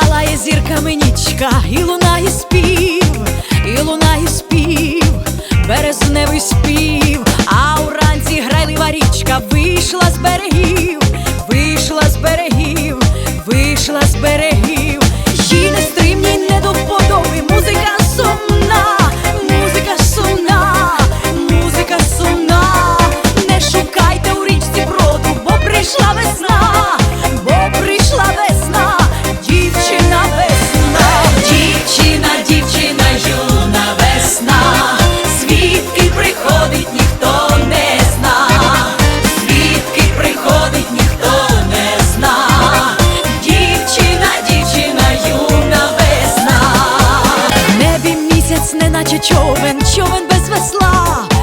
палає зірками нічка і луна і спів. наче човен, човен без весла.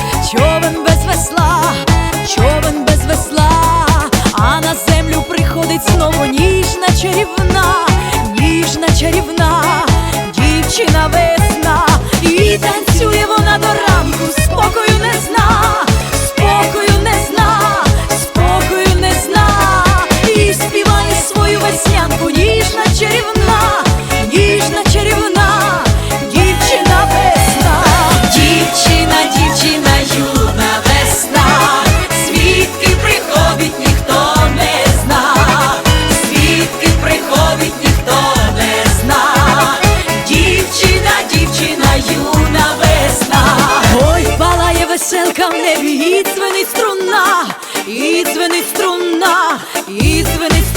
музика в небі, і струна, і дзвенить струна, і дзвенить